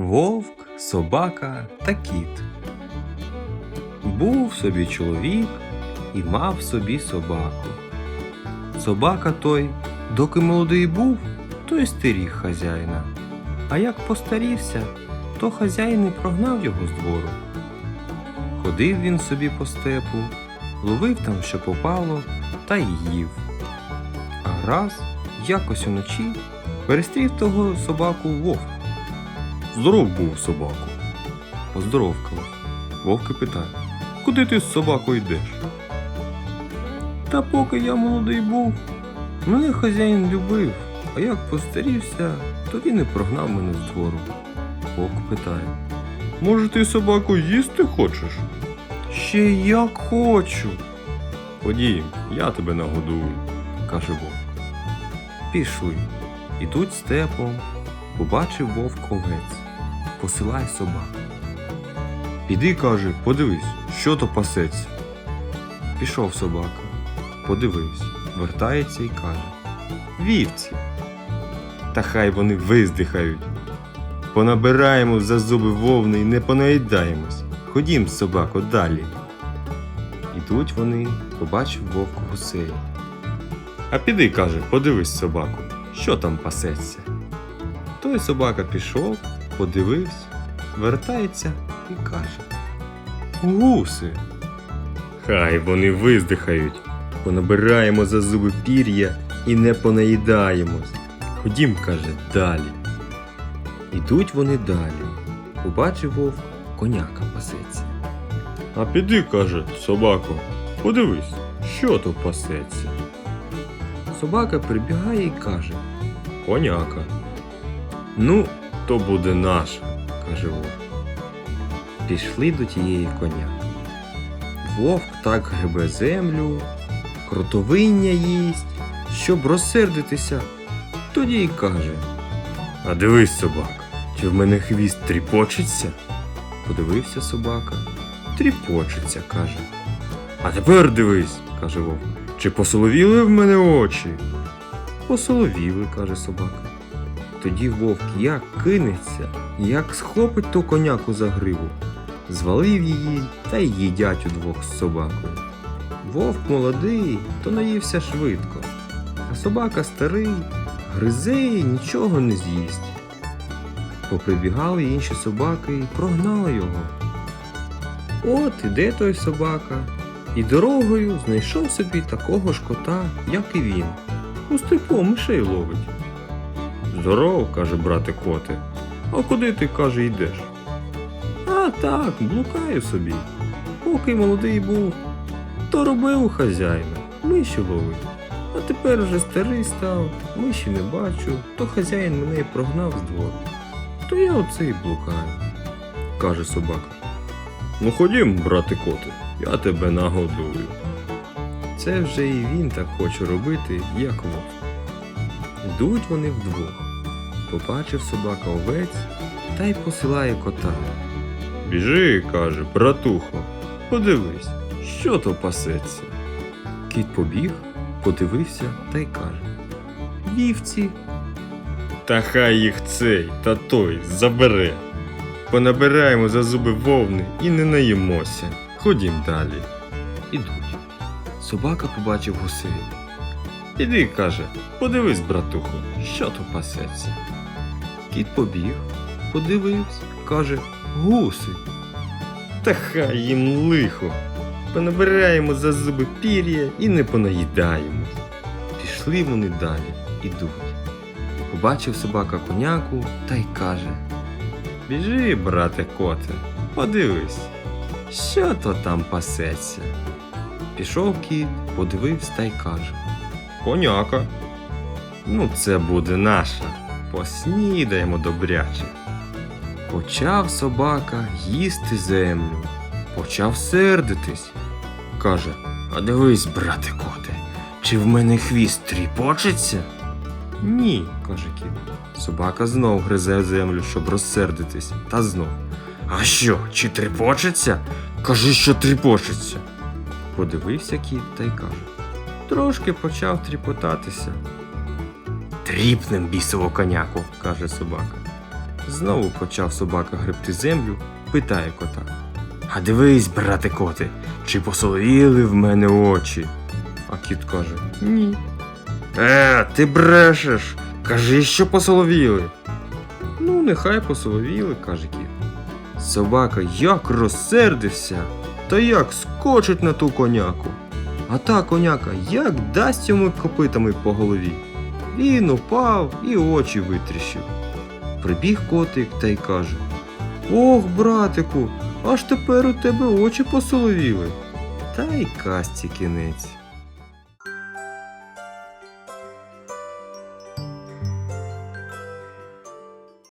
Вовк, собака та кіт. Був собі чоловік і мав собі собаку. Собака той, доки молодий був, то й стеріг хазяїна. А як постарівся, то хазяїн і прогнав його з двору. Ходив він собі по степу, ловив там, що попало, та й їв. А раз, якось уночі, перестрів того собаку вовк. Здоров був собаку. Поздоровкав. Вовк і питає, куди ти з собакою йдеш? Та поки я молодий був, мене хазяїн любив, а як постарівся, то він і прогнав мене з двору. Вовк питає. Може, ти собаку їсти хочеш? Ще як хочу. Ходім, я тебе нагодую, каже вовк. Пішли. Ідуть степом, побачив вовк овець. Посилай собаку. Піди, каже, подивись, що то пасеться. Пішов собака, подивився, вертається і каже Вівці. Та хай вони виздихають. Понабираємо за зуби вовни і не понаїдаємось. Ходім, собако, далі. Ідуть вони, побачив вовк гусей. А піди, каже, подивись собаку, що там пасеться. Той собака пішов, подивився, вертається і каже: Гуси. Хай вони виздихають. Понабираємо за зуби пір'я і не понаїдаємось. Ходім, каже, далі. Ідуть вони далі. Побачив вовк, коняка пасеться. А піди, каже, собако, подивись, що то пасеться. Собака прибігає і каже: Коняка. Ну, то буде наша, каже вовк. Пішли до тієї коня. Вовк так гребе землю, кротовиння їсть, щоб розсердитися. Тоді й каже: А дивись, собака, чи в мене хвіст тріпочеться? Подивився собака. Тріпочеться, каже. А тепер дивись, каже вовк, чи посоловіли в мене очі? Посоловіли, каже собака. Тоді вовк як кинеться, як схопить ту коняку за гриву, звалив її та й їдять удвох з собакою. Вовк молодий, то наївся швидко, а собака старий, гризе і нічого не з'їсть. Поприбігали інші собаки і прогнали його. От іде той собака, і дорогою знайшов собі такого ж кота, як і він. У степу мишей ловить. Здоров, каже брате коте. А куди ти, каже, йдеш? А так, блукаю собі. Поки молодий був, то робив у хазяїна, миші ловив. А тепер вже старий став, миші не бачу, то хазяїн мене й прогнав з двору. То я оце й блукаю, каже собака. Ну ходім, брате коте, я тебе нагодую. Це вже і він так хоче робити, як вовк. Йдуть вони вдвох. Побачив собака овець та й посилає кота. Біжи, каже, братухо, подивись, що то пасеться. Кіт побіг, подивився та й каже Вівці. Та хай їх цей та той забере. Понабираємо за зуби вовни і не наїмося. Ходім далі. Ідуть. Собака побачив гусей. Іди, каже, подивись, братуху, що то пасеться. Кіт побіг, подивився, каже, гуси. Та хай їм лихо. Понабираємо за зуби пір'я і не понаїдаємо. Пішли вони далі, ідуть. Побачив собака коняку та й каже: Біжи, брате коте, подивись, що то там пасеться. Пішов кіт, подивився та й каже: Коняка. Ну, це буде наша. Поснідаємо добряче. Почав собака їсти землю, почав сердитись. Каже: А дивись, брате коте, чи в мене хвіст тріпочеться? Ні, каже кіт. Собака знов гризе землю, щоб розсердитись, та знов. А що, чи тріпочеться? Кажи, що тріпочеться. Подивився кіт та й каже. Трошки почав тріпотатися. Тріпнем бісово коняку, каже собака. Знову почав собака гребти землю, питає кота. А дивись, брате коти, чи посоловіли в мене очі? А кіт каже: Ні. Е, ти брешеш. Кажи, що посоловіли. Ну, нехай посоловіли, каже кіт. Собака як розсердився, та як скочить на ту коняку. А та коняка як дасть йому копитами по голові. Він упав і очі витріщив. Прибіг котик та й каже: Ох, братику, аж тепер у тебе очі посоловіли. Та й касті кінець.